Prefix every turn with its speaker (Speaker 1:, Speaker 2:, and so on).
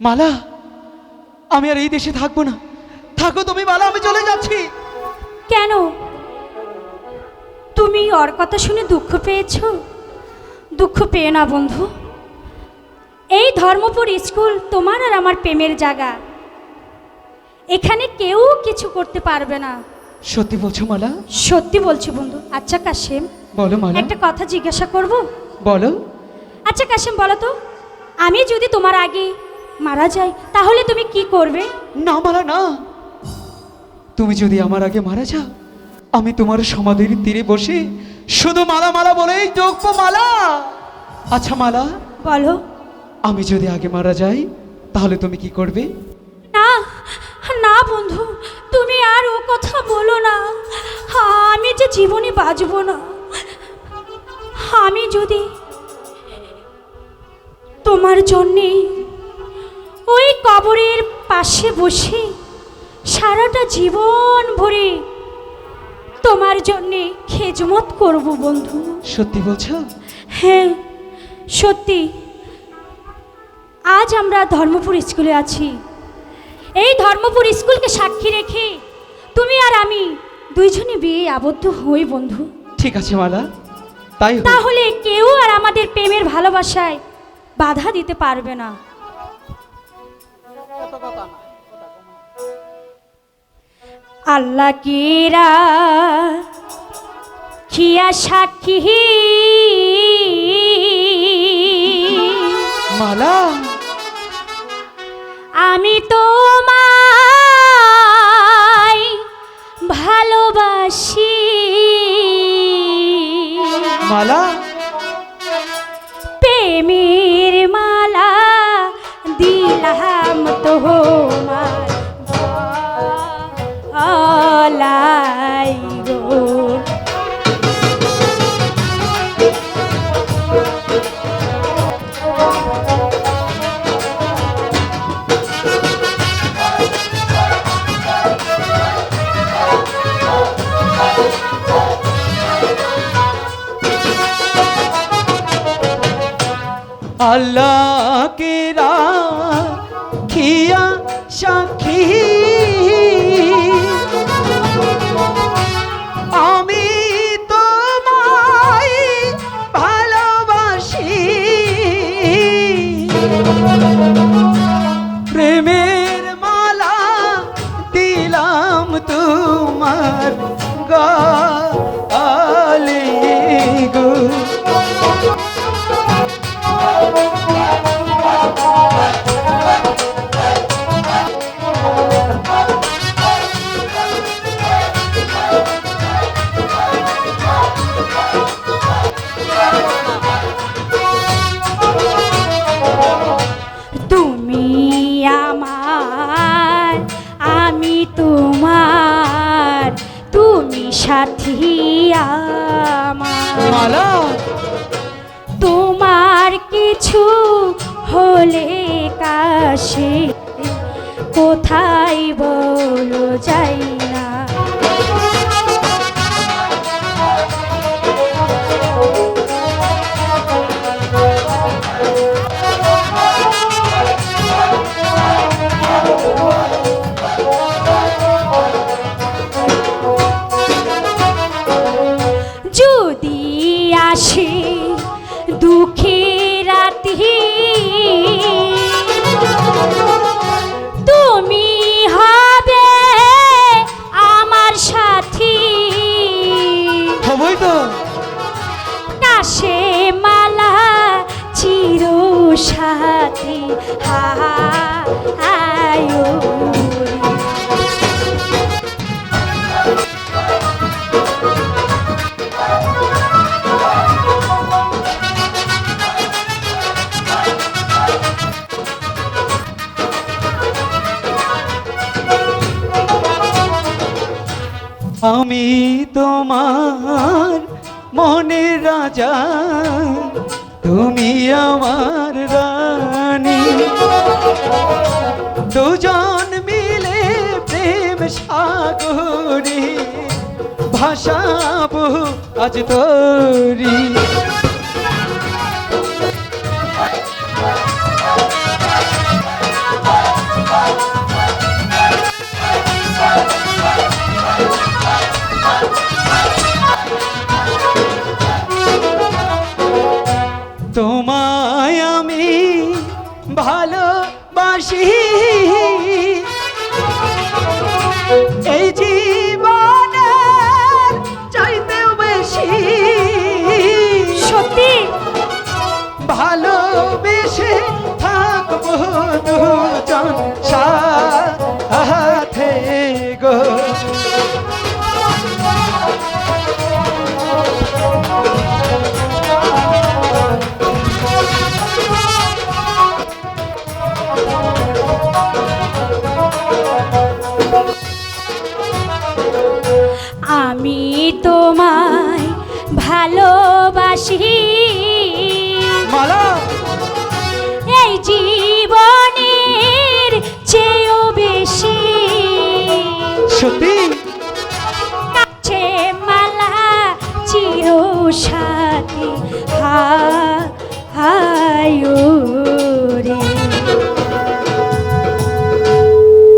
Speaker 1: মালা আমি আর এই দেশে থাকব না। থাকো তুমি মালা আমি চলে যাচ্ছি।
Speaker 2: কেন? তুমি ওর কথা শুনে দুঃখ পেয়েছ? দুঃখ পেয়ে না বন্ধু। এই ধর্মপুর স্কুল তোমার আর আমার প্রেমের জায়গা। এখানে কেউ কিছু করতে পারবে না।
Speaker 1: সত্যি বলছো মালা?
Speaker 2: সত্যি বলছি বন্ধু। আচ্ছা কাশেম।
Speaker 1: বলো মালা।
Speaker 2: একটা কথা জিজ্ঞাসা করব?
Speaker 1: বলো।
Speaker 2: আচ্ছা কাশেম বলো তো। আমি যদি তোমার আগে মারা যাই তাহলে তুমি কি করবে?
Speaker 1: না মালা না। তুমি যদি আমার আগে মারা যাও আমি তোমার সমাধির তীরে বসে শুধু মালা মালা বলেই যোগবো মালা। আচ্ছা মালা।
Speaker 2: বলো।
Speaker 1: আমি যদি আগে মারা যাই তাহলে তুমি কি করবে?
Speaker 2: না না বন্ধু তুমি আর ও কথা বলো না। আমি যে জীবনে বাঁচব না। আমি যদি তোমার জন্যে ওই কবরের পাশে বসে সারাটা জীবন ভরে তোমার জন্যে খেজমত করব বন্ধু।
Speaker 1: সত্যি বলছো?
Speaker 2: হ্যাঁ সত্যি। আজ আমরা ধর্মপুর স্কুলে আছি। এই ধর্মপুর স্কুলকে সাক্ষী রেখে তুমি আর আমি দুইজনে বিয়ে আবদ্ধ হই বন্ধু।
Speaker 1: ঠিক আছে মালা। তাই
Speaker 2: তাহলে কেউ আর আমাদের প্রেমের ভালোবাসায় বাধা দিতে পারবে না। আল্লাহ কিরা খিয়া সাক্ষী।
Speaker 1: মালা।
Speaker 2: আমি তোমায় ভালোবাসি। তোমার গলায় গো।
Speaker 1: আল্লাহ কে খিয়া
Speaker 2: সাথী আমার। তোমার কিছু হলে কাশে কোথায় বলো যাই। দুঃখের রাতি। তুমি হবে আমার সাথী।
Speaker 1: হবই তো।
Speaker 2: কাশে মালা চির সাথী হায়
Speaker 1: আমি তোমার মনের রাজা তুমি আমার রানী। দুজন মিলে প্রেম সাগরে ভাষাবো আজ তোরি।
Speaker 2: আমি তোমায় ভালোবাসি।